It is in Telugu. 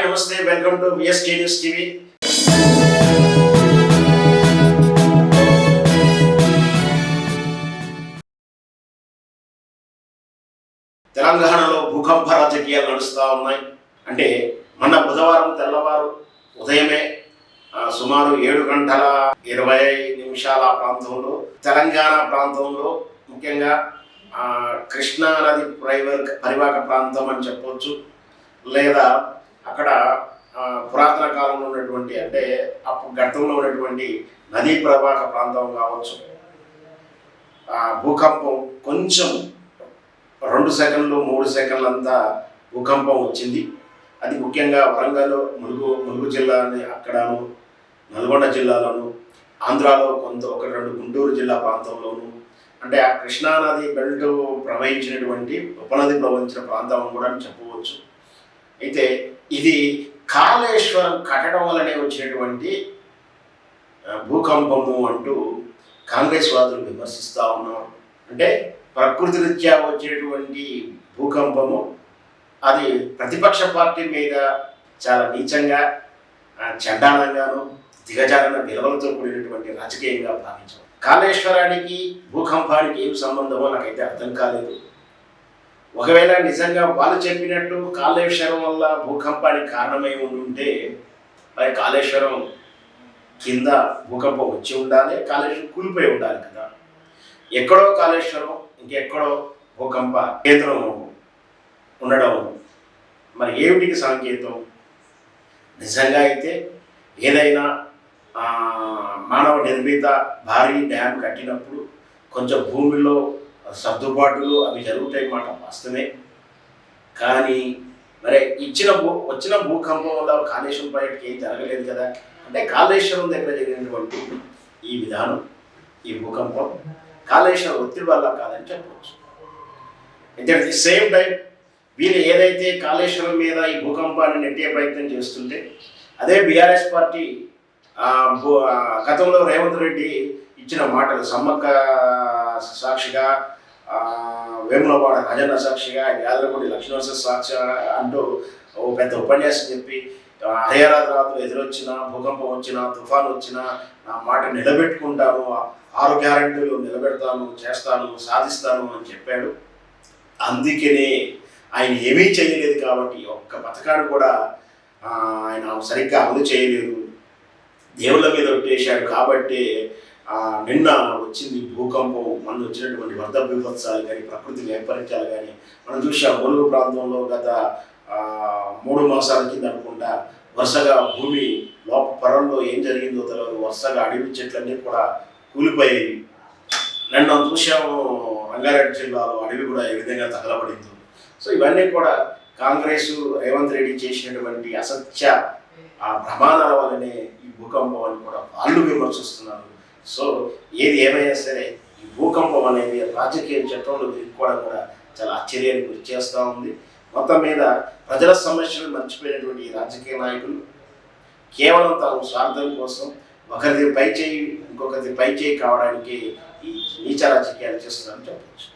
హాయ్ నమస్తే welcome to VSK news TV. తెలంగాణలో భూకంప రాజకీయాలు నడుస్తూ ఉన్నాయి. అంటే మొన్న బుధవారం తెల్లవారు ఉదయమే సుమారు ఏడు గంటల ఇరవై నిమిషాల ప్రాంతంలో తెలంగాణ ప్రాంతంలో ముఖ్యంగా కృష్ణానది కృష్ణా నది ప్రైవర్ పరివాహక ప్రాంతం అని చెప్పవచ్చు లేదా అక్కడ పురాతన కాలంలో ఉన్నటువంటి అంటే అప్పుడు గతంలో ఉన్నటువంటి నదీ ప్రవాహ ప్రాంతం కావచ్చు ఆ, భూకంపం కొంచెం రెండు సెకండ్లు మూడు సెకండ్లు అంతా భూకంపం వచ్చింది. అది ముఖ్యంగా వరంగల్ ములుగు ములుగు జిల్లాని అక్కడను నల్గొండ జిల్లాలోను ఆంధ్రాలో కొంత ఒక రెండు గుంటూరు జిల్లా ప్రాంతంలోను అంటే ఆ కృష్ణానది బెల్ట్ ప్రవహించినటువంటి ఉపనది ప్రవహించిన ప్రాంతం అని కూడా చెప్పవచ్చు. అయితే ఇది కాళేశ్వరం కట్టడం వల్లనే వచ్చినటువంటి భూకంపము అంటూ కాంగ్రెస్ వాదులు విమర్శిస్తూ ఉన్నారు. అంటే ప్రకృతి రీత్యా వచ్చేటువంటి భూకంపము అది ప్రతిపక్ష పార్టీ మీద చాలా నీచంగా చండాలంగాను దిగజారిన విలువలతో కూడినటువంటి రాజకీయంగా భావించాం. కాళేశ్వరానికి భూకంపానికి ఏం సంబంధమో నాకైతే అర్థం కాలేదు. ఒకవేళ నిజంగా వాళ్ళు చెప్పినట్టు కాళేశ్వరం వల్ల భూకంపానికి కారణమై ఉంటే మరి కాళేశ్వరం కింద భూకంపం వచ్చి ఉండాలి కాళేశ్వరం కూలిపోయి ఉండాలి కదా. ఎక్కడో కాళేశ్వరం ఇంకెక్కడో భూకంప కేంద్రం ఉండడం మరి ఏమిటికి సంకేతం? నిజంగా అయితే ఏదైనా మానవ నిర్మిత భారీ డ్యామ్ కట్టినప్పుడు కొంచెం భూమిలో సర్దుబాటులు అవి జరుగుతాయి మాట వస్తున్నాయి. కానీ మరి ఇచ్చిన భూ వచ్చిన భూకంపం వల్ల కాళేశ్వరం బయటకి ఏం జరగలేదు కదా? అంటే కాళేశ్వరం దగ్గర జరిగినటువంటి ఈ విధానం ఈ భూకంపం కాళేశ్వరం ఒత్తిడి వల్ల కాదని చెప్పవచ్చు. అయితే ది సేమ్ టైం వీళ్ళు ఏదైతే కాళేశ్వరం మీద ఈ భూకంపాన్ని నెట్టే ప్రయత్నం చేస్తుంటే అదే బీఆర్ఎస్ పార్టీ భూ- గతంలో రేవంత్ రెడ్డి ఇచ్చిన మాటలు సమ్మక్క సాక్షిగా వేములవాడ రాజన్న సాక్షిగా యాదలపూడి లక్ష్మీనరసింహ సాక్షి అంటూ ఓ పెద్ద ఉపన్యాసం చెప్పి ఆ, హరిహరాత్రులు ఎదురొచ్చినా భూకంపం వచ్చినా తుఫాన్ వచ్చినా నా మాట నిలబెట్టుకుంటాను ఆరు గ్యారంటీలు నిలబెడతాను చేస్తాను సాధిస్తాను అని చెప్పాడు. అందుకనే ఆయన ఏమీ చేయలేదు కాబట్టి ఒక్క పథకాన్ని కూడా ఆయన సరిగ్గా అమలు చేయలేదు. దేవుళ్ళ మీద ఒట్టేశాడు కాబట్టి నిన్న వచ్చింది భూకంపం మొన్న వచ్చినటువంటి వరద బీభత్సాలు కానీ ప్రకృతి వైపరీత్యాలు కానీ మనం చూసాం ఒలుగు ప్రాంతంలో గత మూడు మాసాల కింద అనుకుంటా వరుసగా భూమి లోప పొరల్లో ఏం జరిగిందో తెలియదు వరుసగా అడవి చెట్లన్నీ కూడా కూలిపోయాయి. నిన్న చూసాము రంగారెడ్డి జిల్లాలో అడవి కూడా ఏ విధంగా తగలబడిందో. సో ఇవన్నీ కూడా కాంగ్రెస్ రేవంత్ రెడ్డి చేసినటువంటి అసత్య ఆ ప్రమాణాల వల్లనే ఈ భూకంపం అని కూడా వాళ్ళు విమర్శిస్తున్నారు. సో ఏది ఏమైనా సరే ఈ భూకంపం అనేది రాజకీయ చట్టంలో ఇరుక్కోవడం కూడా చాలా ఆశ్చర్యానికి గురి చేస్తూ ఉంది. మొత్తం మీద ప్రజల సమస్యలు మర్చిపోయినటువంటి ఈ రాజకీయ నాయకులు కేవలం తాము స్వార్థం కోసం ఒకరిది పై చేయి ఇంకొకరిది పై చేయి కావడానికి ఈ నీచ రాజకీయాలు చేస్తున్నారని చెప్పవచ్చు